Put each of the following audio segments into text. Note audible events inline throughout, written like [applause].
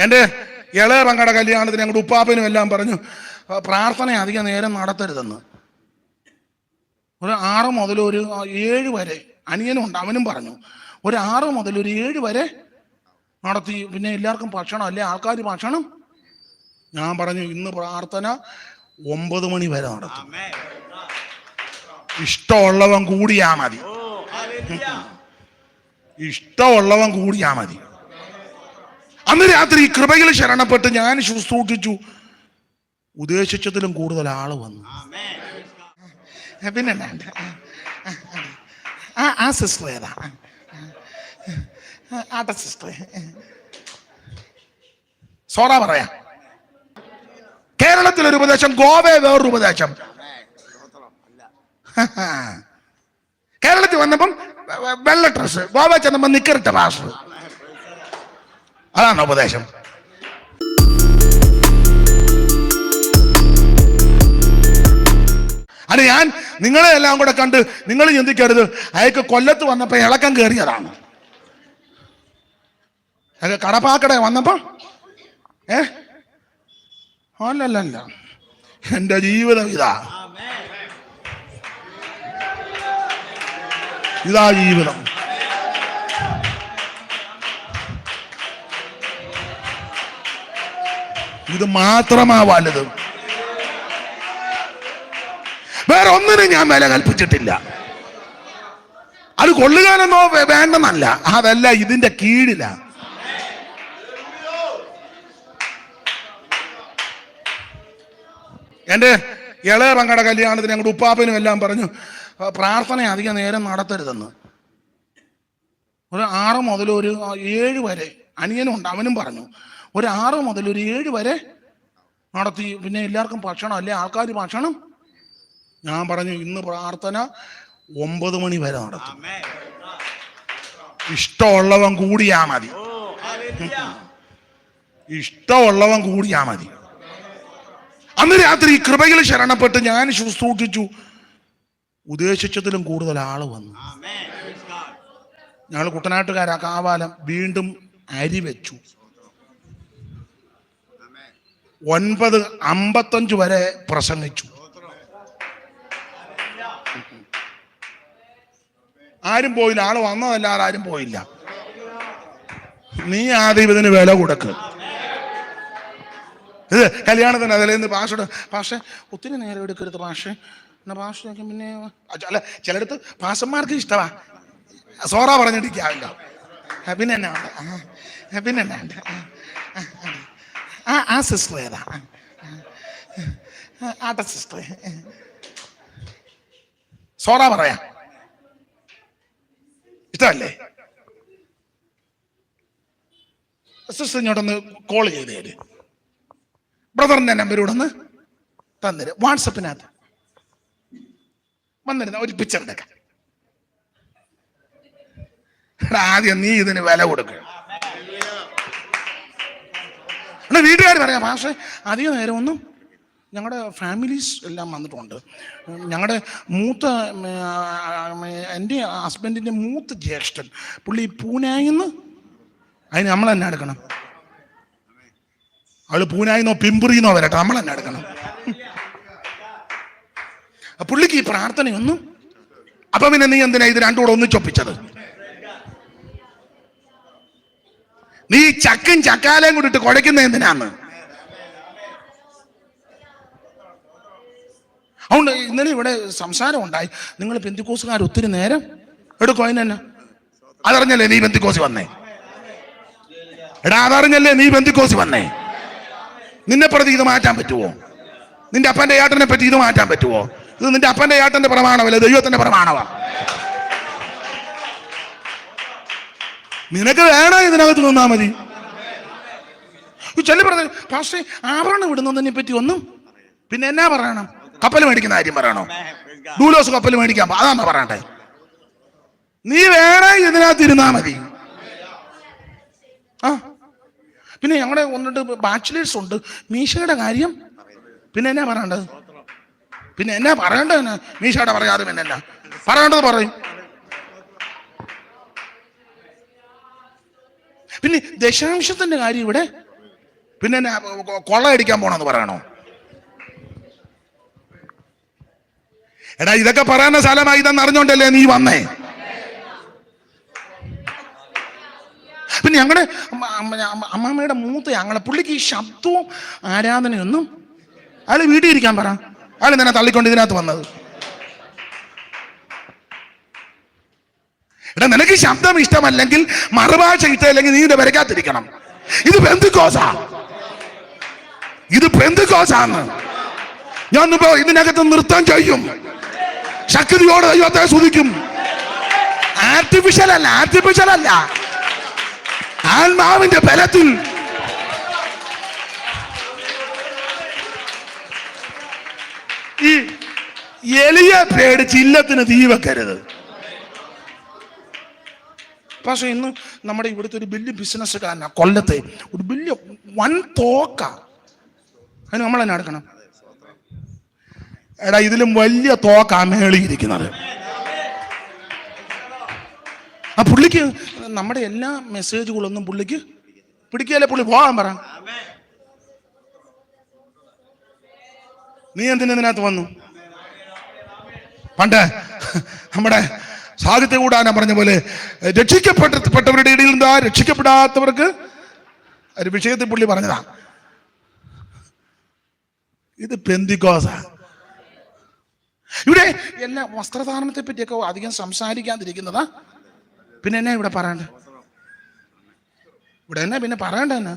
എന്റെ ഇളയ പങ്കട കല്യാണത്തിന് ഞങ്ങളുടെ ഉപ്പാപ്പനും എല്ലാം പറഞ്ഞു പ്രാർത്ഥന അധികം നേരം നടത്തരുതെന്ന്. ഒരു ആറ് മുതൽ ഒരു ഏഴ് വരെ അനിയനും ഉണ്ട് അവനും പറഞ്ഞു ഒരു ആറ് മുതൽ ഒരു ഏഴ് വരെ നടത്തി പിന്നെ എല്ലാവർക്കും ഭക്ഷണം അല്ലേ? ആൾക്കാർ ഭക്ഷണം? ഞാൻ പറഞ്ഞു ഇന്ന് പ്രാർത്ഥന ഒമ്പത് മണി വരെ നടത്തും. ഇഷ്ടമുള്ളവൻ കൂടിയാ മതി. ഇഷ്ടമുള്ളവൻ കൂടിയാ മതി. അന്ന് രാത്രി കൃപയിൽ ശരണപ്പെട്ട് ഞാൻ ശുശ്രൂഷിച്ചു ഉദ്ദേശിച്ചതിലും കൂടുതൽ ആൾ വന്നു പിന്നെ ആ ആ സിസ്റ്റർ ഏതാ സിസ്റ്റർ സോറ പറയാ കേരളത്തിൽ ഒരു ഉപദേശം ഗോവയെ വേറൊരു ഉപദേശം കേരളത്തിൽ വന്നപ്പം വെള്ള ഡ്രസ് ഗോവ ചെന്നപ്പം നിക്കറിട്ട പാസ്റ്റർ അതാണ് ഉപദേശം. അത് ഞാൻ നിങ്ങളെ എല്ലാം കൂടെ കണ്ട് നിങ്ങൾ ചിന്തിക്കരുത്. അയാൾക്ക് കൊല്ലത്ത് വന്നപ്പോൾ ഇളക്കം കയറിയതാണ്. അയാൾക്ക് കടപ്പാക്കട വന്നപ്പോ? ഏ? അല്ലല്ല എന്റെ ജീവിതം ഇതാ. ഇതാ ജീവിതം. ഇത് മാത്രമാ വലുത്. വേറെ ഒന്നിനും ഞാൻ വില കൽപ്പിച്ചിട്ടില്ല. അത് കൊള്ളുകാനെന്നോ വേണ്ടെന്നല്ല. അതല്ല ഇതിന്റെ കീഴില. എന്റെ ഇളയ പങ്കട കല്യാണത്തിന് ഞങ്ങളുടെ ഉപ്പാപ്പനും എല്ലാം പറഞ്ഞു "ആ, പ്രാർത്ഥന അധികം നേരം നടത്തരുതെന്ന്. ഒരു ആറ് മുതൽ ഒരു ഏഴ് വരെ അനിയനും ഉണ്ട് അവനും പറഞ്ഞു ഒരു ആറ് മുതൽ ഒരു ഏഴ് വരെ നടത്തി. പിന്നെ എല്ലാവർക്കും ഭക്ഷണം അല്ലെ? ആൾക്കാർ ഭക്ഷണം? ഞാൻ പറഞ്ഞു ഇന്ന് പ്രാർത്ഥന ഒമ്പത് മണി വരെ നടത്തും. ഇഷ്ടമുള്ളവൻ കൂടിയാ മതി. ഇഷ്ടമുള്ളവൻ കൂടിയാ മതി. അന്ന് രാത്രി ഈ കൃപയിൽ ശരണപ്പെട്ട് ഞാൻ ശുശ്രൂഷിച്ചു ഉദ്ദേശിച്ചതിലും കൂടുതൽ ആൾ വന്നു. ഞങ്ങൾ കുട്ടനാട്ടുകാരാ കാവാലം വീണ്ടും അരി വെച്ചു. ഒൻപത് അമ്പത്തഞ്ച് വരെ പ്രസംഗിച്ചു. ആരും പോയില്ല. ആൾ വന്നതല്ലാതെ ആരും പോയില്ല. നീ ആദ്യം ഇതിന് വില കൊടുക്ക്. ഇത് കല്യാണത്തിന് അതിലേന്ന് പാഷയുടെ പാഷെ ഒത്തിരി നേരം എടുക്കരുത് പാഷെ. എന്നാ പാഷ പിന്നെ അല്ല ചിലടത്ത് പാഷന്മാർക്ക് ഇഷ്ടമാ സോറ പറഞ്ഞിട്ടിരിക്കാവില്ല പിന്നെ എന്നാ പിന്നെ എന്നാ? ആ, ആ, സിസ്റ്റർ ഏതാ ആട്ട സിസ്റ്റർ സോറ പറയാ ഇഷ്ടമല്ലേ സിസ്റ്റർ ഇങ്ങോട്ടൊന്ന് കോൾ ചെയ്ത് തരും ബ്രദറിന്റെ നമ്പർ ഇവിടെ ഒന്ന് തന്നിരുന്നു വാട്സപ്പിനകത്ത് വന്നിരുന്ന ഒരു പിക്ചർ എടുക്കാം ആദ്യം നീ ഇതിന് വില കൊടുക്കുക എന്നാ വീട്ടുകാർ പറയാം പക്ഷേ അധിക നേരമൊന്നും ഞങ്ങളുടെ ഫാമിലീസ് എല്ലാം വന്നിട്ടുണ്ട്. ഞങ്ങളുടെ മൂത്ത എന്റെ ഹസ്ബൻഡിന്റെ മൂത്ത ജ്യേഷ്ഠൻ പുള്ളി പൂനായിന്ന് അതിന് നമ്മൾ തന്നെ എടുക്കണം. അവൾ പൂനായിന്നോ പിമ്പുറിന്നോ വരട്ടെ നമ്മൾ തന്നെ എടുക്കണം പുള്ളിക്ക് ഈ പ്രാർത്ഥനയൊന്നും അപ്പം പിന്നെ നീ എന്തിനാ ഇത് രണ്ടുകൂടെ ഒന്നിച്ചൊപ്പിച്ചത്? നീ ചക്കും ചക്കാലയും കൂടി ഇട്ട് കുഴയ്ക്കുന്ന എന്തിനാന്ന്? അതുകൊണ്ട് ഇന്നലെ ഇവിടെ സംസാരം ഉണ്ടായി. നിങ്ങൾ പെന്തിക്കോസുകാർ ഒത്തിരി നേരം എടുക്കും അതിനെന്നെ അതറിഞ്ഞല്ലേ നീ ബന്ധുക്കോസ് വന്നേ? എടാ അതറിഞ്ഞല്ലേ നീ ബന്ധുക്കോസ് വന്നേ? നിന്നെ പ്രതി ഇത് മാറ്റാൻ പറ്റുമോ നിന്റെ അപ്പന്റെ ഏട്ടനെ പറ്റി ഇത് മാറ്റാൻ പറ്റുമോ ഇത് നിന്റെ അപ്പന്റെ ഏട്ടന്റെ പ്രമാണമല്ല? ദൈവത്തിന്റെ പ്രമാണമാ? നിനക്ക് വേണോ ഇതിനകത്ത് നിന്നാ മതി? ചെല്ലു പറഞ്ഞു പക്ഷേ ആവരണം വിടുന്നതിനെ പറ്റി ഒന്നും? പിന്നെ എന്നാ പറയണം? കപ്പൽ മേടിക്കുന്ന കാര്യം പറയണോ? ഡൂലോസ് കപ്പൽ മേടിക്കാൻ പോ- പറയണ്ടേ? നീ വേണേ ഇതിനകത്ത് ഇരുന്നാ മതി. ആ. പിന്നെ ഞങ്ങളുടെ ഒന്നിട്ട് ബാച്ചിലേഴ്സ് ഉണ്ട്. മീശയുടെ കാര്യം പിന്നെ എന്നാ പറയണ്ടത്? പിന്നെ എന്നാ പറയേണ്ടത്? മീശയുടെ പറയാതെ പിന്നെ എന്നാ പറയേണ്ടത് പറയും. പിന്നെ ദശാംശത്തിന്റെ കാര്യം ഇവിടെ. പിന്നെ കൊള്ളയടിക്കാൻ പോണെന്ന് പറയണോ? എടാ ഇതൊക്കെ പറയുന്ന സ്ഥലമായി ഇതെന്ന് അറിഞ്ഞോണ്ടല്ലേ നീ വന്നേ? പിന്നെ ഞങ്ങളുടെ അമ്മ- അമ്മ- അമ്മ- അമ്മാമ്മയുടെ മൂത്ത ഞങ്ങളെ പുള്ളിക്ക് ഈ ശബ്ദവും ആരാധനയൊന്നും അയാൾ വീട്ടിൽ ഇരിക്കാൻ പറ. അയാൾ തന്നെ തള്ളിക്കൊണ്ട് ഇതിനകത്ത് വന്നത്? എടാ നിനക്ക് ശബ്ദം ഇഷ്ടമല്ലെങ്കിൽ മറുഭാഷ ഇഷ്ടമല്ലെങ്കിൽ നീ ഇതിന്റെ വരക്കാത്തിരിക്കണം ഇത് ബന്ധുക്കോസാ. ഇത് ബന്ധുക്കോസാണ് ഞാൻ ഇപ്പോ ഇതിനകത്ത് നൃത്തം ചെയ്യും. ശക്തിയോട് ദൈവത്തെ സ്തുതിക്കും. ആർട്ടിഫിഷ്യൽ അല്ല ആർട്ടിഫിഷ്യൽ അല്ല. ആത്മാവിന്റെ ബലത്തിൽ. ഈ എളിയ പേടിച്ച് ഇല്ലത്തിന് തീ വെക്കരുത്. പക്ഷെ ഇന്ന് നമ്മുടെ ഇവിടുത്തെ ഒരു വലിയ ബിസിനസ്സുകാരനാ കൊല്ലത്തെ. ഒരു വലിയ വൻ തോക്ക. അതിന് നമ്മൾ തന്നെ എടുക്കണം. എടാ ഇതിലും വലിയ തോക്ക മേളിയിരിക്കുന്നത് ആ പുള്ളിക്ക് നമ്മുടെ എല്ലാ മെസ്സേജുകളൊന്നും പുള്ളിക്ക് പിടിക്കുകയല്ലേ? പുള്ളി പോകാൻ പറ. നീ എന്തിനകത്ത് വന്നു? പണ്ട് നമ്മുടെ സാഹിത്യ കൂടാന പറഞ്ഞ പോലെ രക്ഷിക്കപ്പെട്ടവരുടെ ഇടയിൽ എന്താ രക്ഷിക്കപ്പെടാത്തവർക്ക് ഒരു വിഷയത്തിൽ പുള്ളി പറഞ്ഞതാ. ഇത് പെന്തിക്കോസ. ഇവിടെ എല്ലാ വസ്ത്രധാരണത്തെ പറ്റിയൊക്കെ അധികം സംസാരിക്കാതിരിക്കുന്നതാ. പിന്നെ എന്നാ ഇവിടെ പറയണ്ട? ഇവിടെ എന്നാ പിന്നെ പറയണ്ട എന്നാ?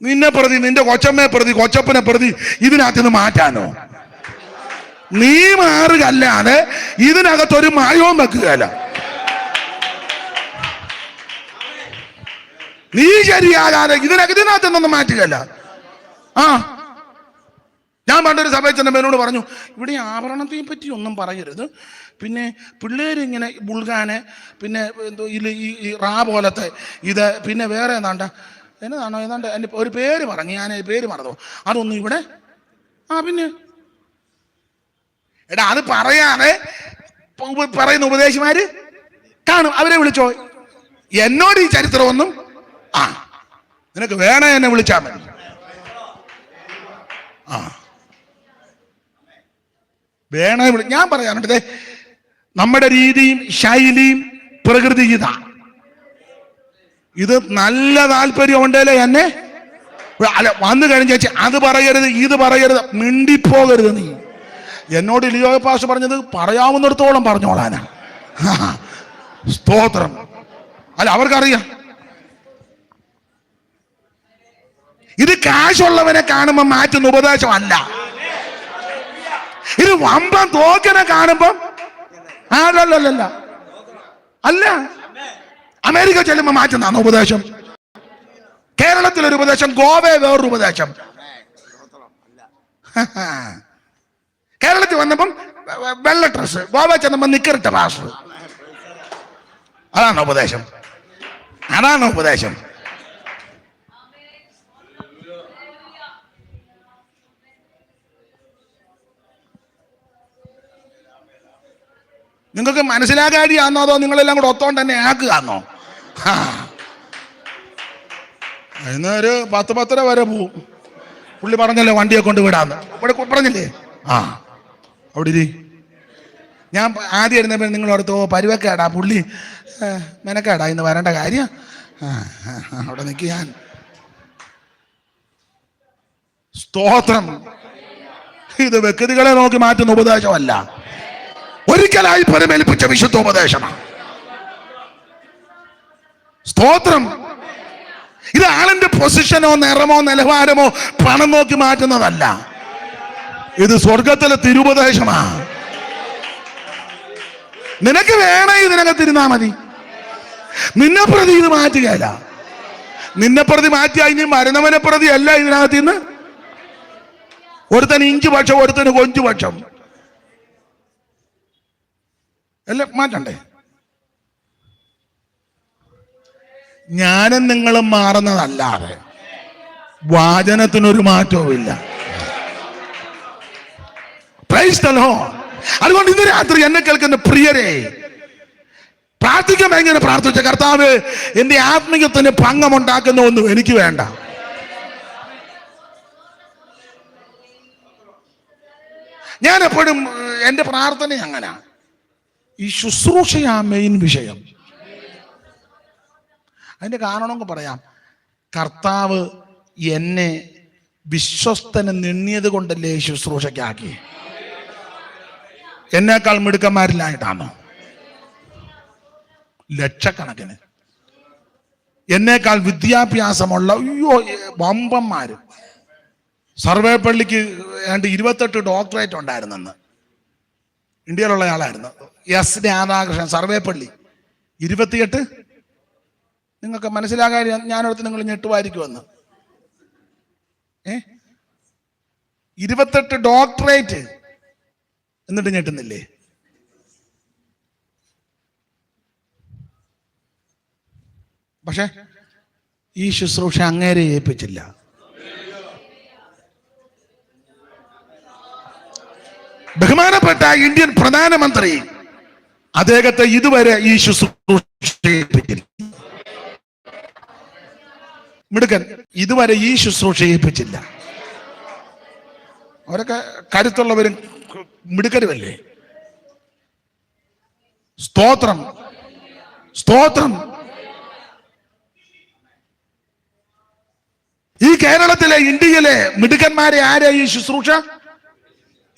നിന്നെ പ്രതി നിന്റെ കൊച്ചമ്മയെ പ്രതി കൊച്ചപ്പനെ പ്രതി ഇതിനകത്ത് നിന്ന് മാറ്റാനോ? നീ മാറുകല്ലാതെ ഇതിനകത്തൊരു മായവും വെക്കുകയല്ല. നീ ശരിയാകാതെ ഇതിനകത്ത് ഇതിനകത്ത് നിന്നൊന്നും മാറ്റുകയല്ല. ആ. ഞാൻ പണ്ടൊരു സഭയിൽ ചെന്ന എന്നോട് പറഞ്ഞു ഇവിടെ ആഭരണത്തെ പറ്റി ഒന്നും പറയരുത്. പിന്നെ പിള്ളേരിങ്ങനെ ബുൾഗാന് പിന്നെ എന്തോ ഈ റാ പോലത്തെ ഇത് പിന്നെ വേറെ ഏതാണ്ട? എന്നതാണോ ഏതാണ്ട് എന്റെ ഒരു പേര് പറഞ്ഞു ഞാൻ പേര് മറന്നു. അതൊന്നും ഇവിടെ? ആ പിന്നെ എടാ അത് പറയാതെ പറയുന്ന ഉപദേശിമാര് കാണും അവരെ വിളിച്ചോ. എന്നോട് ഈ ചരിത്രമൊന്നും ആ നിനക്ക് വേണേ എന്നെ വിളിച്ചാൽ മതി. ആ. വേണേ വിളി ഞാൻ പറയാനുണ്ട് നമ്മുടെ രീതിയും ശൈലിയും പ്രകൃതി ഇതാ ഇത് നല്ല താല്പര്യം ഉണ്ടല്ലേ എന്നെ? അല്ല വന്നു കഴിഞ്ഞ അത് പറയരുത് ഇത് പറയരുത് മിണ്ടിപ്പോകരുത് നീ. എന്നോട് ഇലിയോ പാഷ പറഞ്ഞത് പറയാവുന്നിടത്തോളം പറഞ്ഞോളാനാണ് [laughs] സ്തോത്രം. അല്ല അവർക്കറിയാം. ഇത് കാശുള്ളവനെ കാണുമ്പോൾ മാറ്റുന്ന ഉപദേശമല്ല. ഇത് വമ്പൻ തോക്കനെ കാണുമ്പം അല്ലല്ലല്ല അല്ല. അമേരിക്ക ചെല്ലുമ്പോ മാറ്റുന്ന ഉപദേശം? കേരളത്തിലൊരു ഉപദേശം ഗോവയെ വേറൊരു ഉപദേശം. [laughs] കേരളത്തിൽ വന്നപ്പം വെള്ള ഡ്രസ് ഗോവ ചെന്നപ്പം നിക്കറിട്ട ഡ്രസ് അതാണ് ഉപദേശം. അതാണ് ഉപദേശം. നിങ്ങൾക്ക് മനസ്സിലാകാടിയാന്നോ അതോ നിങ്ങളെല്ലാം കൂടെ ഒത്തോണ്ട് തന്നെ ആക്കുകയാണോ. ഇന്ന് ഒരു പത്ത് പത്തര വരെ പോവും. പുള്ളി പറഞ്ഞല്ലോ വണ്ടിയെ കൊണ്ട് വിടാന്ന്. ഇവിടെ പറഞ്ഞില്ലേ? ആ. അവിടെ ഇരി ഞാൻ ആദ്യം എഴുന്നപ്പോൾ നിങ്ങൾ ഓ പരുവക്കേടാ പുള്ളി. മെനക്കേടാ ഇന്ന് വരേണ്ട കാര്യം. അവിടെ നിൽക്കുക ഞാൻ. സ്തോത്രം. ഇത് വ്യക്തികളെ നോക്കി മാറ്റുന്ന ഉപദേശമല്ല. ഒരിക്കലായി പരമേൽപ്പിച്ച വിശുദ്ധ ഉപദേശമാണ്. സ്തോത്രം. ഇത് ആളിന്റെ പൊസിഷനോ നിറമോ നിലവാരമോ പണം നോക്കി മാറ്റുന്നതല്ല. ഇത് സ്വർഗത്തിലെ തിരുപദേശമാ. നിനക്ക് വേണേ ഇതിനകത്ത് തിരുന്നാ മതി. നിന്നെ പ്രതി ഇത് മാറ്റുകയല്ല. നിന്നെ പ്രതി മാറ്റിയാ ഇനി മരണവനെ പ്രതി അല്ല ഇതിനകത്ത് ഇന്ന്. ഒരുത്തന് ഇഞ്ചു പക്ഷം ഒരുത്തന് കൊഞ്ചു പക്ഷം. അല്ല മാറ്റണ്ടേ? ഞാനും നിങ്ങളും മാറുന്നതല്ലാതെ വാചനത്തിനൊരു മാറ്റവുമില്ല. അതുകൊണ്ട് ഇന്ന് രാത്രി എന്നെ കേൾക്കുന്ന പ്രിയരെ പ്രാർത്ഥിക്കാൻ എങ്ങനെ പ്രാർത്ഥിച്ച കർത്താവ് എന്റെ ആത്മീയത്തിന് ഭംഗമുണ്ടാക്കുന്ന ഒന്നും എനിക്ക് വേണ്ട. ഞാൻ എപ്പോഴും എന്റെ പ്രാർത്ഥന അങ്ങനെ. ഈ ശുശ്രൂഷയാ മെയിൻ വിഷയം. അതിന്റെ കാരണം പറയാം. കർത്താവ് എന്നെ വിശ്വസ്തന് നിണ്ണിയത് കൊണ്ടല്ലേ ശുശ്രൂഷയ്ക്കാക്കി. എന്നേക്കാൾ മിടുക്കന്മാരിലായിട്ടാണോ ലക്ഷക്കണക്കിന്. എന്നേക്കാൾ വിദ്യാഭ്യാസമുള്ള അയ്യോ വമ്പന്മാര്. സർവേപ്പള്ളിക്ക് ഏണ്ട് ഇരുപത്തെട്ട് ഡോക്ടറേറ്റ് ഉണ്ടായിരുന്നെന്ന് ഇന്ത്യയിലുള്ള ആളായിരുന്നു. എസ് രാധാകൃഷ്ണൻ സർവേപ്പള്ളി. ഇരുപത്തിയെട്ട്? നിങ്ങൾക്ക് മനസ്സിലാകാൻ ഞാനോർത്ത് നിങ്ങൾ ഞെട്ടുമായിരിക്കുമെന്ന്. ഏ? ഇരുപത്തെട്ട് ഡോക്ടറേറ്റ് എന്നിട്ട് ഞെട്ടുന്നില്ലേ? പക്ഷെ ഈ ശുശ്രൂഷ അങ്ങേരെ ഏൽപ്പിച്ചില്ല. ബഹുമാനപ്പെട്ട ഇന്ത്യൻ പ്രധാനമന്ത്രി അദ്ദേഹത്തെ ഇതുവരെ ഈ ശുശ്രൂഷ ഏൽപ്പിച്ചില്ല. മിടുക്കൻ ഇതുവരെ ഈ ശുശ്രൂഷ ഏൽപ്പിച്ചില്ല. അവരൊക്കെ കരുത്തുള്ളവരും മിടുക്കരുമല്ലേ സ്തോത്രം. സ്തോത്രം. ഈ കേരളത്തിലെ ഇന്ത്യയിലെ മിടുക്കന്മാരെ ആരെ ഈ ശുശ്രൂഷ?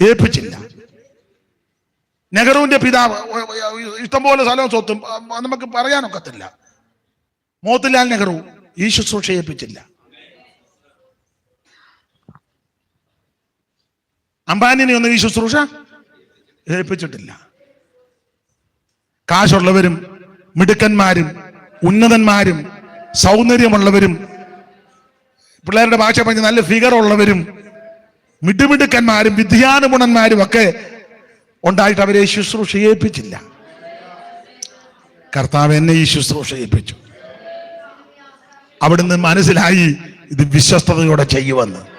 ഏൽപ്പിച്ചില്ല. നെഹ്റുവിന്റെ പിതാവ് ഇഷ്ടംപോലെ സ്ഥലവും സ്വത്തും നമുക്ക് പറയാനൊക്കത്തില്ല. മോത്തിലാൽ നെഹ്റു ഈ ശുശ്രൂഷ ഏൽപ്പിച്ചില്ല. അംബാനിനെ ഒന്നും ഈ ശുശ്രൂഷ ഏൽപ്പിച്ചിട്ടില്ല. കാശുള്ളവരും മിടുക്കന്മാരും ഉന്നതന്മാരും സൗന്ദര്യമുള്ളവരും പിള്ളേരുടെ ഭാഷ പറഞ്ഞ് നല്ല ഫിഗർ ഉള്ളവരും മിടുമിടുക്കന്മാരും വിദ്യാനുഗുണന്മാരും ഒക്കെ ഉണ്ടായിട്ട് അവരെ ശുശ്രൂഷ ഏൽപ്പിച്ചില്ല. കർത്താവ് എന്നെ ഈ ശുശ്രൂഷ ഏൽപ്പിച്ചു. അവിടുന്ന് മനസ്സിലായി ഇത് വിശ്വസ്തയോടെ ചെയ്യുമെന്ന്.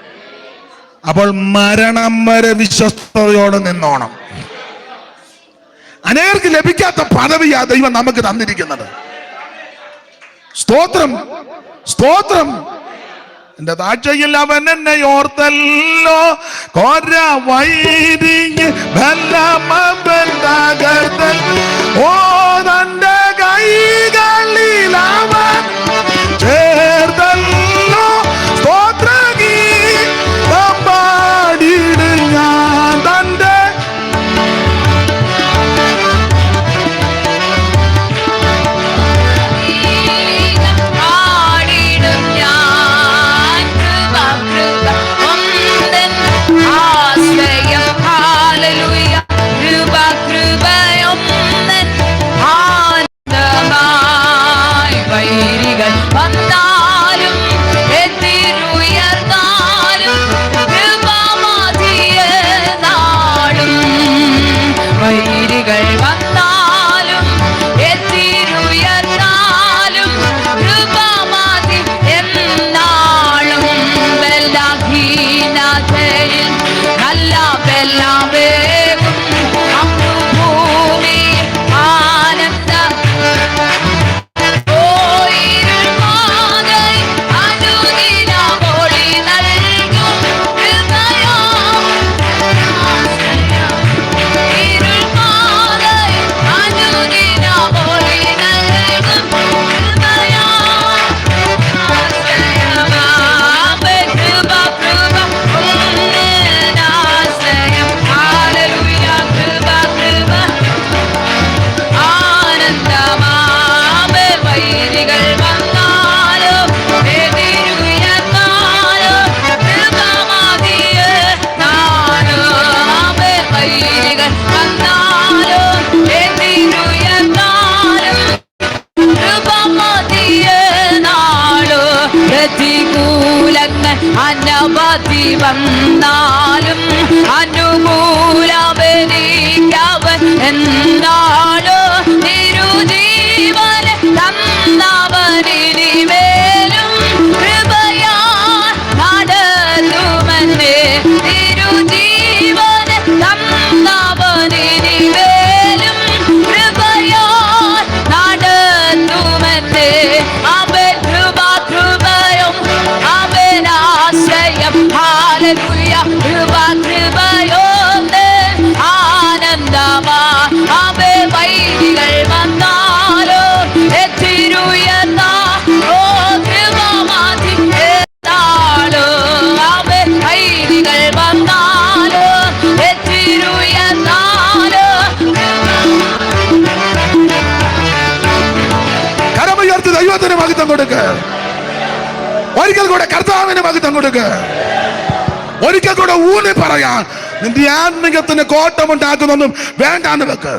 അപ്പോൾ മരണം വരെ വിശ്വസ്തയോടെ നിന്നോണം. അനേകർക്ക് ലഭിക്കാത്ത പദവിയാ ദൈവം നമുക്ക് തന്നിരിക്കുന്നത്. സ്തോത്രം സ്തോത്രം. എന്റെ താഴ്ചയിൽ അവൻ എന്നെ ഓർത്തല്ലോ. കോര വൈരിഞ്ഞ്. ഓ തന്റെ കൈകളിൽ അനവധി വന്നാലും അനുകൂലവനിക്കവൻ എന്നാടു തിരുജീവൻ തന്നവനിനിമേലും കർത്താവിന് മഹിത്വം കൊടുക്ക്. ഒരിക്കൽ കൂടെ കർത്താവിന് മഹിത്വം കൊടുക്ക്. ഒരിക്കൽ കൂടെ ഊന്നി പറയാൻ നിന്റെ ആത്മികത്തിന് കോട്ടമുണ്ടാക്കുന്നൊന്നും വേണ്ടാന്ന് വെക്ക്.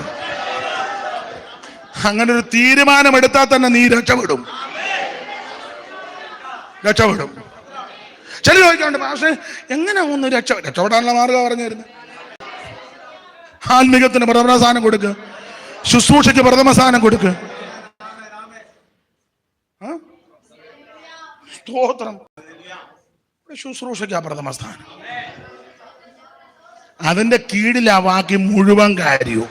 അങ്ങനെ ഒരു തീരുമാനം എടുത്താൽ തന്നെ നീ രക്ഷപ്പെടും. രക്ഷപ്പെടും. ചില ചോദിക്കാണ്ട് പക്ഷേ എങ്ങനെ ഒന്ന് രക്ഷ രക്ഷപ്പെടാനുള്ള മാർഗം പറഞ്ഞു ആത്മീകത്തിന് പ്രഥമ സ്ഥാനം കൊടുക്ക്. ശുശ്രൂഷയ്ക്ക് പ്രഥമ സ്ഥാനം കൊടുക്ക്. സ്തോത്രം. ശുശ്രൂഷയ്ക്ക് പ്രഥമ സ്ഥാനം. അതിന്റെ കീഴിലാ ബാക്കി മുഴുവൻ കാര്യവും.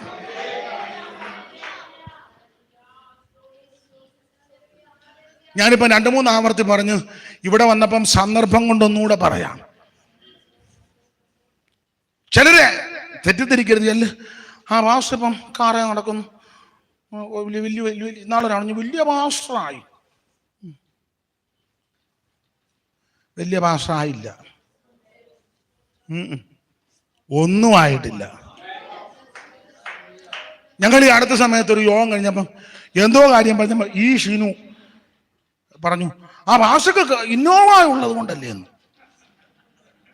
ഞാനിപ്പോ രണ്ട് മൂന്ന് ആവർത്തി പറഞ്ഞു ഇവിടെ വന്നപ്പം സന്ദർഭം കൊണ്ടൊന്നുകൂടെ പറയാം. ചിലരെ തെറ്റിദ്ധരിക്കരുത്. അല്ല ആ മാസ്റ്റർ ഇപ്പം കാറേ നടക്കുന്നു. വലിയ വലിയ വലിയ നാളെ വലിയ മാസ്റ്ററായി. വലിയ ഭാഷ ആയില്ല. ഒന്നും ആയിട്ടില്ല. ഞങ്ങൾ ഈ അടുത്ത സമയത്ത് ഒരു യോഗം കഴിഞ്ഞപ്പം എന്തോ കാര്യം പറഞ്ഞപ്പോൾ ഈ ഷീനു പറഞ്ഞു ആ ഭാഷക്ക് ഇന്നോവ ഉള്ളത് കൊണ്ടല്ലേ എന്ന്.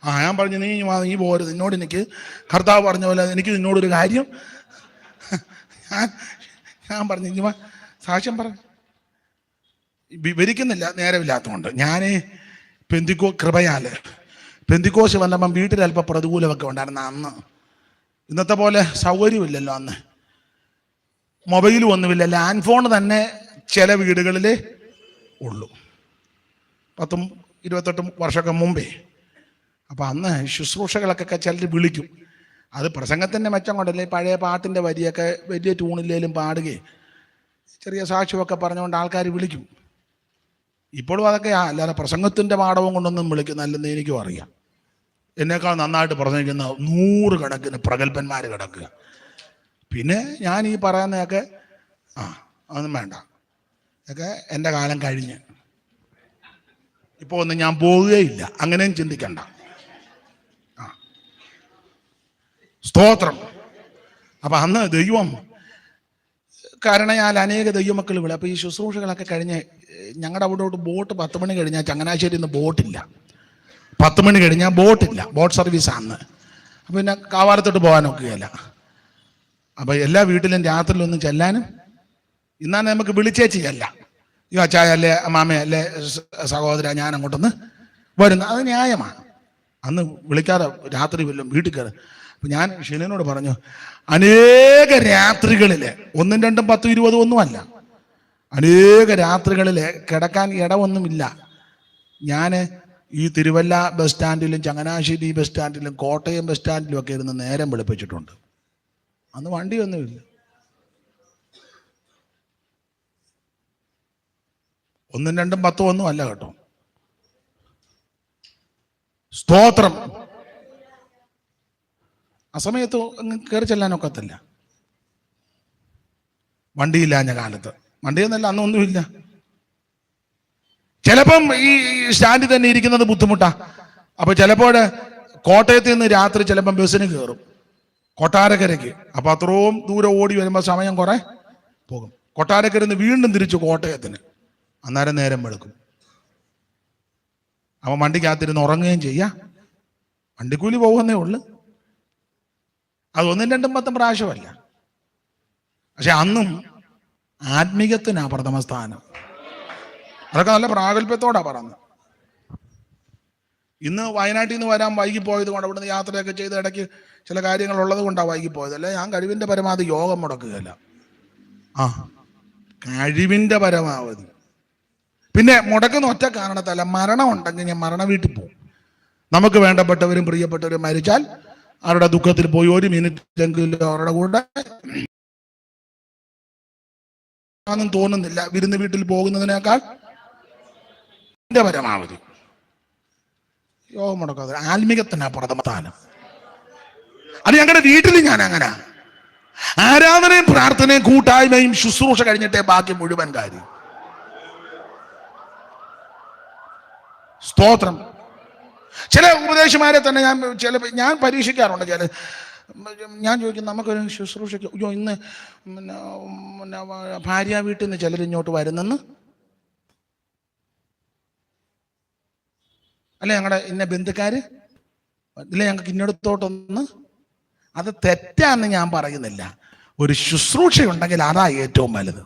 ആ ഞാൻ പറഞ്ഞു നീ നീ പോരുത് എന്നോട് എനിക്ക് കർത്താവ് പറഞ്ഞ പോലെ എനിക്ക് നിന്നോടൊരു കാര്യം. ഞാൻ പറഞ്ഞു ഇനി സാക്ഷ്യം പറ. വിവരിക്കുന്നില്ല നേരമില്ലാത്തതുകൊണ്ട്. ഞാൻ പെന്തിക്കോ കൃപയാൽ. പെന്തിക്കോസ് വന്നപ്പം വീട്ടിൽ അല്പം പ്രതികൂലമൊക്കെ ഉണ്ടായിരുന്നു അന്ന്. ഇന്നത്തെ പോലെ സൗകര്യമില്ലല്ലോ അന്ന്. മൊബൈലും ഒന്നുമില്ല ലാൻഡ് ഫോൺ തന്നെ ചില വീടുകളിൽ ഉള്ളൂ. പത്തും ഇരുപത്തെട്ടും വർഷമൊക്കെ മുമ്പേ. അപ്പം അന്ന് ശുശ്രൂഷകളൊക്കെ ചിലർ വിളിക്കും. അത് പ്രസംഗത്തിന്റെ മെച്ചം കൊണ്ടല്ലേ? പഴയ പാട്ടിന്റെ വരിയൊക്കെ വലിയ ട്യൂണില്ലേലും പാടുകയും ചെറിയ സാക്ഷ്യമൊക്കെ പറഞ്ഞുകൊണ്ട് ആൾക്കാർ വിളിക്കും. ഇപ്പോഴും അതൊക്കെ അല്ലാതെ പ്രസംഗത്തിന്റെ പാഠവും കൊണ്ടൊന്നും വിളിക്കുന്നല്ലെന്ന് എനിക്കും അറിയാം. എന്നേക്കാൾ നന്നായിട്ട് പ്രസംഗിക്കുന്ന നൂറുകണക്കിന് പ്രഗത്ഭന്മാർ കിടക്കുക. പിന്നെ ഞാൻ ഈ പറയുന്നതൊക്കെ ആ അതൊന്നും വേണ്ട. ഒക്കെ എന്റെ കാലം കഴിഞ്ഞ്. ഇപ്പോൾ ഒന്നും ഞാൻ പോവുകയില്ല. അങ്ങനെയും ചിന്തിക്കണ്ട. സ്തോത്രം. അപ്പം അന്ന് ദൈവം കാരണയാൽ അനേക ദൈവമക്കൾ വിളി. അപ്പോൾ ഈ ശുശ്രൂഷകളൊക്കെ കഴിഞ്ഞ് ഞങ്ങളുടെ അവിടോട്ട് ബോട്ട് പത്ത് മണി കഴിഞ്ഞാൽ ചങ്ങനാശ്ശേരി നിന്ന് ബോട്ടില്ല. പത്ത് മണി കഴിഞ്ഞാൽ ബോട്ടില്ല. ബോട്ട് സർവീസ് ആണ് അപ്പം പിന്നെ കാവാരത്തോട്ട് പോകാനൊക്കെയല്ല അപ്പോൾ എല്ലാ വീട്ടിലും രാത്രിയിലൊന്നും ചെല്ലാനും ഇന്നാണ് നമുക്ക് വിളിച്ചേച്ചി അല്ല അയ്യോ അച്ചായ അല്ലേ മാമ അല്ലേ സഹോദര ഞാൻ അങ്ങോട്ടൊന്ന് വരുന്നു. അത് ന്യായമാണ്. അന്ന് വിളിക്കാതെ രാത്രി വല്ലതും വീട്ടിൽ കയറി. ഞാൻ ഷിനോട് പറഞ്ഞു അനേക രാത്രികളിൽ ഒന്നും രണ്ടും പത്തും ഇരുപതും ഒന്നുമല്ല അനേക രാത്രികളിൽ കിടക്കാൻ ഇടവൊന്നുമില്ല. ഞാൻ ഈ തിരുവല്ല ബസ് സ്റ്റാൻഡിലും ചങ്ങനാശ്ശേരി ബസ് സ്റ്റാൻഡിലും കോട്ടയം ബസ് സ്റ്റാൻഡിലും ഒക്കെ ഇരുന്ന് നേരം വെളുപ്പിച്ചിട്ടുണ്ട്. അന്ന് വണ്ടിയൊന്നുമില്ല. ഒന്നും രണ്ടും പത്തും ഒന്നും അല്ല കേട്ടോ. സ്തോത്രം. ആ സമയത്ത് കയറി ചെല്ലാനൊക്കത്തില്ല. വണ്ടിയില്ലാഞ്ഞ കാലത്ത്. വണ്ടിയെന്നല്ല അന്നൊന്നുമില്ല ചിലപ്പം ഈ സ്റ്റാൻഡിൽ തന്നെ ഇരിക്കുന്നത് ബുദ്ധിമുട്ടാ. അപ്പൊ ചിലപ്പോൾ കോട്ടയത്ത് നിന്ന് രാത്രി ചിലപ്പം ബസ്സിന് കയറും കൊട്ടാരക്കരയ്ക്ക്. അപ്പൊ അത്രയും ദൂരം ഓടി വരുമ്പോൾ സമയം കുറെ പോകും. കൊട്ടാരക്കരയിൽ നിന്ന് വീണ്ടും തിരിച്ചു കോട്ടയത്തിന്. അന്നേരം നേരം വെളുക്കും. അവൻ വണ്ടിക്കകത്തിരുന്ന് ഉറങ്ങുകയും ചെയ്യാം. വണ്ടിക്കൂലി പോകുന്നേ ഉള്ളു. അത് ഒന്നും രണ്ടും പത്തും പ്രാവശ്യമല്ല. പക്ഷെ അന്നും ആത്മീകത്തിനാ പ്രഥമ സ്ഥാനം. അതൊക്കെ നല്ല പ്രാഗൽഭ്യത്തോടാ പറഞ്ഞത്. ഇന്ന് വയനാട്ടിൽ നിന്ന് വരാൻ വൈകി പോയത് കൊണ്ട് അവിടുന്ന് യാത്രയൊക്കെ ചെയ്ത് ഇടയ്ക്ക് ചില കാര്യങ്ങൾ ഉള്ളത് കൊണ്ടാണ് വൈകി പോയത്. അല്ലെ? ഞാൻ കഴിവിന്റെ പരമാവധി യോഗം മുടക്കുകയല്ല. ആ കഴിവിന്റെ പരമാവധി. പിന്നെ മുടക്കുന്ന ഒറ്റ കാരണത്തല്ല മരണം ഉണ്ടെങ്കിൽ ഞാൻ മരണ വീട്ടിൽ പോകും. നമുക്ക് വേണ്ടപ്പെട്ടവരും പ്രിയപ്പെട്ടവരും മരിച്ചാൽ അവരുടെ ദുഃഖത്തിൽ പോയി ഒരു മിനിറ്റെങ്കിലും അവരുടെ കൂടെ? ഒന്നും തോന്നുന്നില്ല. വിരുന്ന് വീട്ടിൽ പോകുന്നതിനേക്കാൾ എന്റെ പരമാവധി. യോഗം മുടക്കാതെ. ആത്മീകത്തിനാ പ്രഥമസ്ഥാനം അത് ഞങ്ങളുടെ വീട്ടിൽ ഞാൻ അങ്ങനെ. ആരാധനയും പ്രാർത്ഥനയും കൂട്ടായ്മയും ശുശ്രൂഷ കഴിഞ്ഞിട്ടേ ബാക്കി മുഴുവൻ കാര്യം. സ്തോത്രം. ചില ഉപദേശിമാരെ തന്നെ ഞാൻ ചില ഞാൻ പരീക്ഷിക്കാറുണ്ട് ചില ഞാൻ ചോദിക്കും നമുക്കൊരു ശുശ്രൂഷയ്ക്ക് അയ്യോ ഇന്ന് പിന്നെ ഭാര്യ വീട്ടിൽ നിന്ന് ചിലർ ഇങ്ങോട്ട് വരുന്നെന്ന്? അല്ലെ ഞങ്ങളുടെ ഇന്ന ബന്ധുക്കാർ ഇല്ല ഞങ്ങൾക്ക് ഇന്നടത്തോട്ടൊന്ന്? അത് തെറ്റാന്ന് ഞാൻ പറയുന്നില്ല. ഒരു ശുശ്രൂഷയുണ്ടെങ്കിൽ അതാ ഏറ്റവും വലുത്.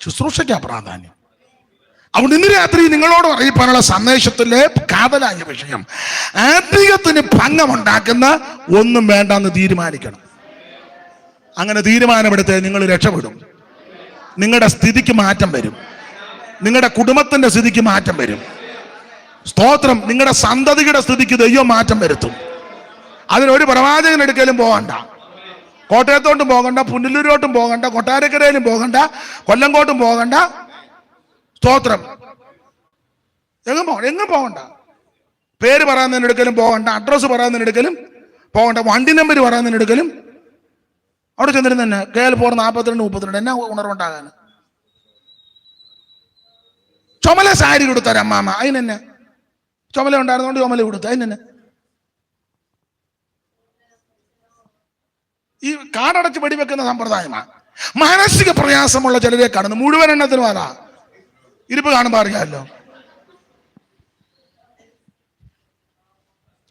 ശുശ്രൂഷയ്ക്കാ പ്രാധാന്യം. അതുകൊണ്ട് ഇന്ന് രാത്രി നിങ്ങളോട് അറിയിപ്പാനുള്ള സന്ദേശത്തിലെ കാതലായ വിഷയം. ആത്മീയത്തിന് ഭംഗമുണ്ടാക്കുന്ന ഒന്നും വേണ്ടെന്ന് തീരുമാനിക്കണം. അങ്ങനെ തീരുമാനമെടുത്ത് നിങ്ങൾ രക്ഷപ്പെടും. നിങ്ങളുടെ സ്ഥിതിക്ക് മാറ്റം വരും. നിങ്ങളുടെ കുടുംബത്തിന്റെ സ്ഥിതിക്ക് മാറ്റം വരും. സ്തോത്രം നിങ്ങളുടെ സന്തതിയുടെ സ്ഥിതിക്ക് ദൈവം മാറ്റം വരുത്തും. അതിനൊരു പ്രവാചകൻ എടുക്കലും പോകണ്ട. കോട്ടയത്തോട്ടും പോകണ്ട പുനലൂരോട്ടും പോകണ്ട കൊട്ടാരക്കരയിലും പോകണ്ട കൊല്ലങ്കോട്ടും പോകണ്ട സ്തോത്രം. എങ്ങും പോകണ്ട എങ്ങും പോകണ്ട പേര് പറയുന്നതിനെടുക്കലും പോകണ്ട അഡ്രസ്സ് പറയുന്നതിനെടുക്കലും പോകണ്ട വണ്ടി നമ്പർ പറയുന്നതിനെടുക്കലും അവിടെ ചെന്നിരുന്ന തന്നെ കെ എൽ ഫോർ നാൽപ്പത്തിരണ്ട് മുപ്പത്തിരണ്ട് എന്നാ ഉണർവുണ്ടാകാൻ? ചുമല സാരി കൊടുത്താൽ അമ്മാമ്മ അതിനെന്നെ ചുമല ഉണ്ടായിരുന്നോണ്ട് ചുമല കൊടുത്തു അതിനെന്നെ ഈ കാടടച്ച് വെടിവെക്കുന്ന സമ്പ്രദായമാണ്. മാനസിക പ്രയാസമുള്ള ചിലരെ കാണുന്നു. മുഴുവൻ എണ്ണത്തിനും അതാ. ഇരിപ്പ് കാണുമ്പോൾ അറിയാമല്ലോ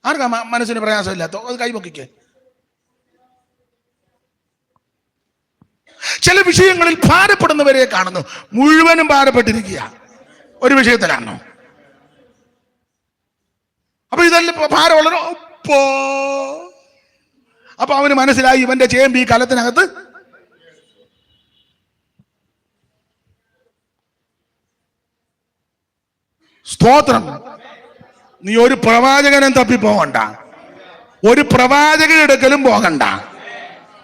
ആർക്കാ മനസ്സിന് പ്രയാസമില്ലാത്ത? അത് കൈപൊക്കിക്ക് ചില വിഷയങ്ങളിൽ ഭാരപ്പെടുന്നവരെ കാണുന്നു. മുഴുവനും ഭാരപ്പെട്ടിരിക്കുക. ഒരു വിഷയത്തിലാണോ? അപ്പൊ ഇതെല്ലാം ഭാരം വളരെ ഒപ്പോ അപ്പൊ അവന് മനസ്സിലായി ഇവന്റെ ചേമ്പ് ഈ കലത്തിനകത്ത് സ്തോത്രം. നീ ഒരു പ്രവാചകനെ തപ്പി പോകണ്ട ഒരു പ്രവാചകൻ എടുക്കലും പോകണ്ട.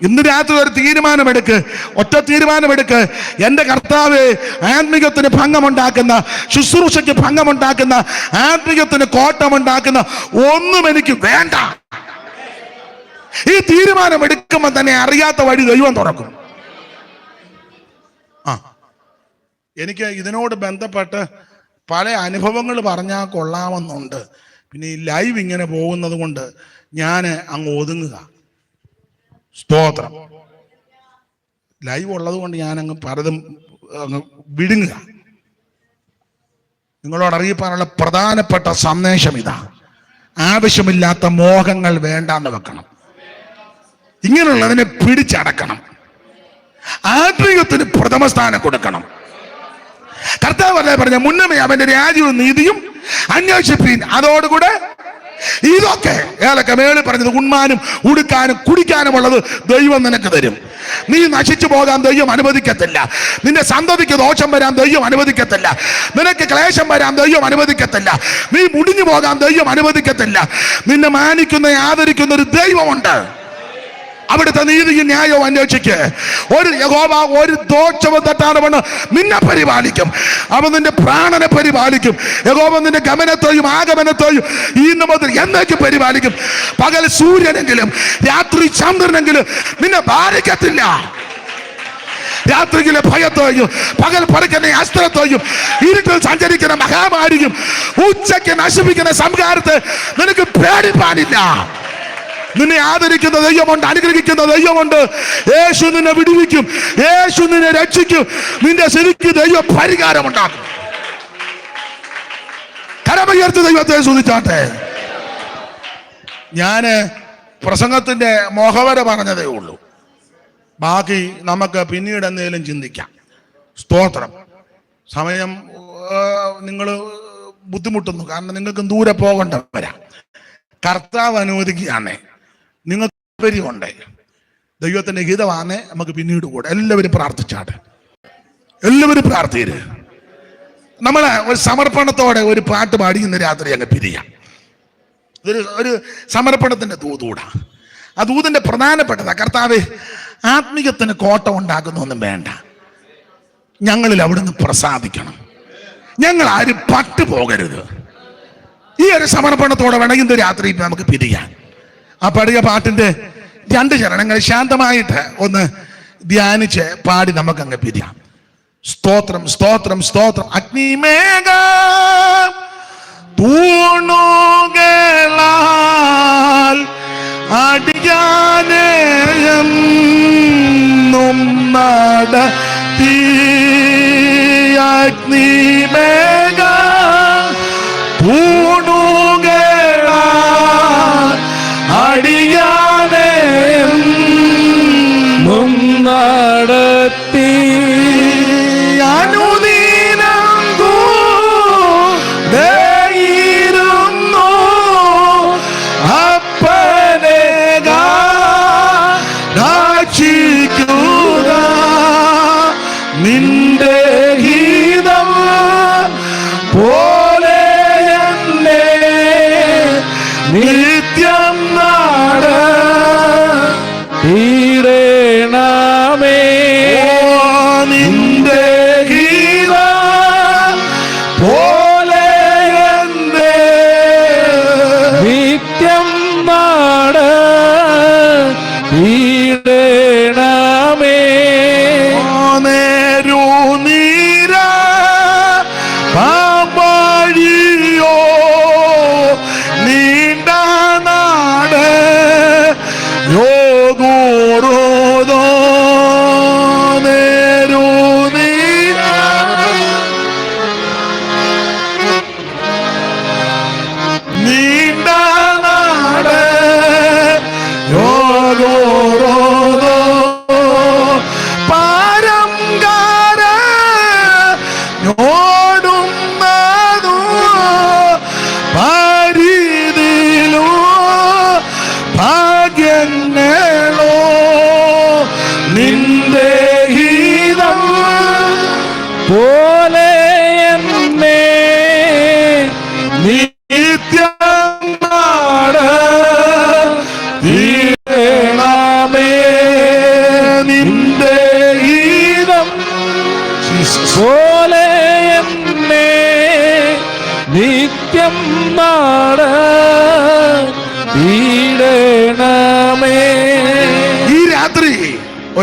ഇന്ന് രാത്രി ഒരു തീരുമാനമെടുക്ക്. ഒറ്റ തീരുമാനമെടുക്ക്. എന്റെ കർത്താവ് ആത്മികത്തിന് ഭംഗമുണ്ടാക്കുന്ന ശുശ്രൂഷയ്ക്ക് ഭംഗമുണ്ടാക്കുന്ന ആത്മികത്തിന് കോട്ടമുണ്ടാക്കുന്ന ഒന്നും എനിക്ക് വേണ്ട. ഈ തീരുമാനം എടുക്കുമ്പോൾ തന്നെ അറിയാത്ത വഴി ദൈവം തുറക്കും. ആ. എനിക്ക് ഇതിനോട് ബന്ധപ്പെട്ട് പല അനുഭവങ്ങൾ പറഞ്ഞാൽ കൊള്ളാമെന്നുണ്ട്. പിന്നെ ഈ ലൈവ് ഇങ്ങനെ പോകുന്നത് കൊണ്ട് ഞാൻ അങ്ങ് ഒതുങ്ങുക. സ്തോത്രം. ലൈവ് ഉള്ളത് കൊണ്ട് ഞാൻ അങ്ങ് പലതും അങ്ങ് വിടുങ്ങുക. നിങ്ങളോട് അറിയിപ്പാനുള്ള പ്രധാനപ്പെട്ട സന്ദേശം ഇതാ. ആവശ്യമില്ലാത്ത മോഹങ്ങൾ വേണ്ടാന്ന് വെക്കണം. ഇങ്ങനെയുള്ളതിനെ പിടിച്ചടക്കണം. ആത്മീയത്തിന് പ്രഥമ സ്ഥാനം കൊടുക്കണം. കർത്താവ് പറഞ്ഞ പറഞ്ഞ മുന്നമേ അവന്റെ രാജ്യവും നീതിയും അന്വേഷിപ്പീൻ. അതോടുകൂടെ ഇതൊക്കെ ഏലൊക്കെ മേളിൽ പറഞ്ഞത് ഉണ്മാനും ഉടുക്കാനും കുടിക്കാനുമുള്ളത് ദൈവം നിനക്ക് തരും. നീ നശിച്ചു പോകാൻ ദൈവം അനുവദിക്കത്തില്ല. നിന്റെ സന്തതിക്ക് ദോഷം വരാൻ ദൈവം അനുവദിക്കത്തില്ല. നിനക്ക് ക്ലേശം വരാൻ ദൈവം അനുവദിക്കത്തില്ല. നീ മുടിഞ്ഞു പോകാൻ ദൈവം അനുവദിക്കത്തില്ല. നിന്നെ മാനിക്കുന്ന ആദരിക്കുന്ന ഒരു ദൈവമുണ്ട്. അവിടുത്തെ നീതിയും ന്യായവും അന്വേഷിക്ക്. ഒരു യഹോവ ഒരു ദോഷവും തട്ടാതെ നിന്നെ പരിപാലിക്കും. അവൻ നിന്റെ പ്രാണനെ പരിപാലിക്കും. യഹോവ നിന്റെ ഗമനത്തെയും ആഗമനത്തെയും ഇന്ന് മുതൽ എന്നേക്ക് പരിപാലിക്കും. പകൽ സൂര്യനെങ്കിലും രാത്രി ചന്ദ്രനെങ്കിലും നിന്നെ ബാധിക്കത്തില്ല. രാത്രിയിലെ ഭയത്തെയും പകൽ പറക്കുന്ന അസ്ത്രത്തെയും ഇരുട്ടിൽ സഞ്ചരിക്കുന്ന മഹാമാരിയും ഉച്ചയ്ക്ക് നശിപ്പിക്കുന്ന സംഹാരത്തെ നിനക്ക് പേടിപ്പാനില്ല. നിന്നെ ആദരിക്കുന്ന ദൈവമുണ്ട് അനുഗ്രഹിക്കുന്ന ദൈവമുണ്ട്. യേശു നിന്നെ വിടുവിക്കും യേശു നിന്നെ രക്ഷിക്കും. നിന്റെ ശരിക്ക് ദൈവ പരിഹാരമുണ്ടാക്കും കരമയർത്ത് ദൈവത്തെ ചോദിച്ചാട്ടെ ഞാൻ പ്രസംഗത്തിന്റെ മോഹവര പറഞ്ഞതേ ഉള്ളൂ. ബാക്കി നമുക്ക് പിന്നീട് എന്തെങ്കിലും ചിന്തിക്കാം. സ്തോത്രം. സമയം നിങ്ങൾ ബുദ്ധിമുട്ടുന്നു. കാരണം നിങ്ങൾക്ക് ദൂരെ പോകേണ്ടവരാ. കർത്താവ് അനുവദിക്കുകയാണേ. താല്പര്യമുണ്ട് ദൈവത്തിന്റെ ഗീതമാണ് നമുക്ക് പിന്നീട് കൂടെ. എല്ലാവരും പ്രാർത്ഥിച്ചാട്ടെ. എല്ലാവരും പ്രാർത്ഥിര് നമ്മളെ ഒരു സമർപ്പണത്തോടെ ഒരു പാട്ട് പാടി ഇന്ന് രാത്രി അങ്ങ് പിരിയാം. ഇതൊരു ഒരു സമർപ്പണത്തിന്റെ തൂതൂടാ ആ ദൂതിന്റെ പ്രധാനപ്പെട്ടതാ. കർത്താവ് ആത്മീയത്തിന് കോട്ടം ഉണ്ടാക്കുന്നൊന്നും വേണ്ട. ഞങ്ങളിൽ അവിടുന്ന് പ്രസാദിക്കണം. ഞങ്ങൾ ആരും പട്ടു പോകരുത്. ഈ ഒരു സമർപ്പണത്തോടെ വേണമെങ്കിൽ രാത്രി നമുക്ക് പിരിയാൻ ആ പഴയ പാട്ടിന്റെ രണ്ട് ചരണങ്ങൾ ശാന്തമായിട്ട് ഒന്ന് ധ്യാനിച്ച് പാടി നമുക്ക് അങ്ങ് പിരിയാം. സ്തോത്രം സ്തോത്രം സ്തോത്രം. അഗ്നിമേഘ തൂണുകളാൽ അഗ്നിമേഘ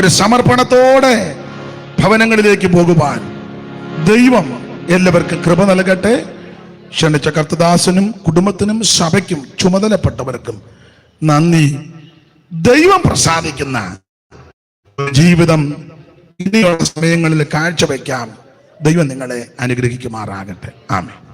ഒരു സമർപ്പണത്തോടെ ഭവനങ്ങളിലേക്ക് പോകുവാൻ ദൈവം എല്ലാവർക്കും കൃപ നൽകട്ടെ. ക്ഷണിച്ച കർത്തദാസനും കുടുംബത്തിനും സഭയ്ക്കും ചുമതലപ്പെട്ടവർക്കും നന്ദി. ദൈവം പ്രസാദിക്കുന്ന ജീവിതം ഇനിയുള്ള സമയങ്ങളിൽ കാഴ്ചവെക്കാം. ദൈവം നിങ്ങളെ അനുഗ്രഹിക്കുമാറാകട്ടെ. ആമേ